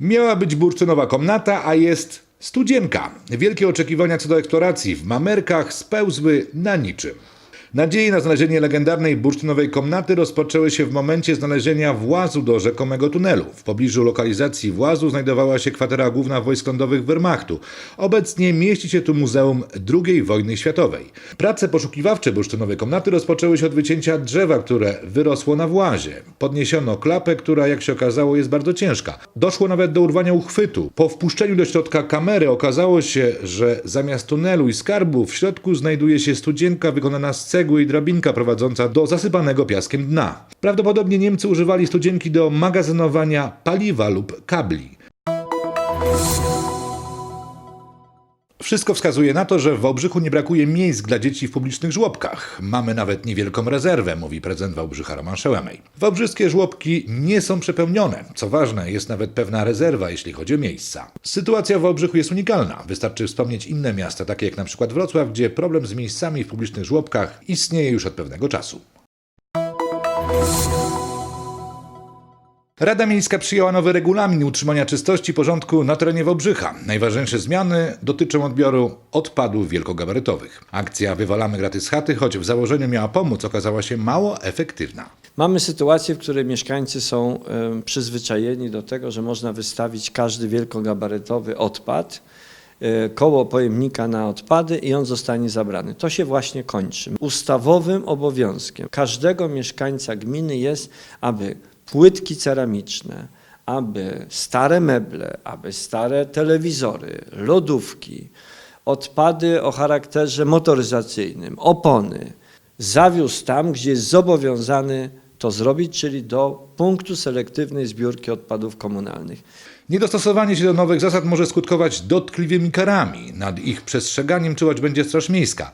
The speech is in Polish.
Miała być bursztynowa komnata, a jest studzienka. Wielkie oczekiwania co do eksploracji w Mamerkach spełzły na niczym. Nadzieje na znalezienie legendarnej bursztynowej komnaty rozpoczęły się w momencie znalezienia włazu do rzekomego tunelu. W pobliżu lokalizacji włazu znajdowała się kwatera główna wojsk lądowych Wehrmachtu. Obecnie mieści się tu Muzeum II wojny światowej. Prace poszukiwawcze bursztynowej komnaty rozpoczęły się od wycięcia drzewa, które wyrosło na włazie. Podniesiono klapę, która jak się okazało jest bardzo ciężka. Doszło nawet do urwania uchwytu. Po wpuszczeniu do środka kamery okazało się, że zamiast tunelu i skarbu w środku znajduje się studzienka wykonana z cegły i drabinka prowadząca do zasypanego piaskiem dna. Prawdopodobnie Niemcy używali studzienki do magazynowania paliwa lub kabli. Wszystko wskazuje na to, że w Wałbrzychu nie brakuje miejsc dla dzieci w publicznych żłobkach. Mamy nawet niewielką rezerwę, mówi prezydent Wałbrzycha Roman Szełemej. Wałbrzyskie żłobki nie są przepełnione. Co ważne, jest nawet pewna rezerwa, jeśli chodzi o miejsca. Sytuacja w Wałbrzychu jest unikalna. Wystarczy wspomnieć inne miasta, takie jak na przykład Wrocław, gdzie problem z miejscami w publicznych żłobkach istnieje już od pewnego czasu. Rada Miejska przyjęła nowy regulamin utrzymania czystości i porządku na terenie Wałbrzycha. Najważniejsze zmiany dotyczą odbioru odpadów wielkogabarytowych. Akcja Wywalamy graty z chaty, choć w założeniu miała pomóc, okazała się mało efektywna. Mamy sytuację, w której mieszkańcy są przyzwyczajeni do tego, że można wystawić każdy wielkogabarytowy odpad e, koło pojemnika na odpady i on zostanie zabrany. To się właśnie kończy. Ustawowym obowiązkiem każdego mieszkańca gminy jest, aby płytki ceramiczne, aby stare meble, aby stare telewizory, lodówki, odpady o charakterze motoryzacyjnym, opony, zawiózł tam, gdzie jest zobowiązany to zrobić, czyli do punktu selektywnej zbiórki odpadów komunalnych. Niedostosowanie się do nowych zasad może skutkować dotkliwymi karami. Nad ich przestrzeganiem czuwać będzie Straż Miejska.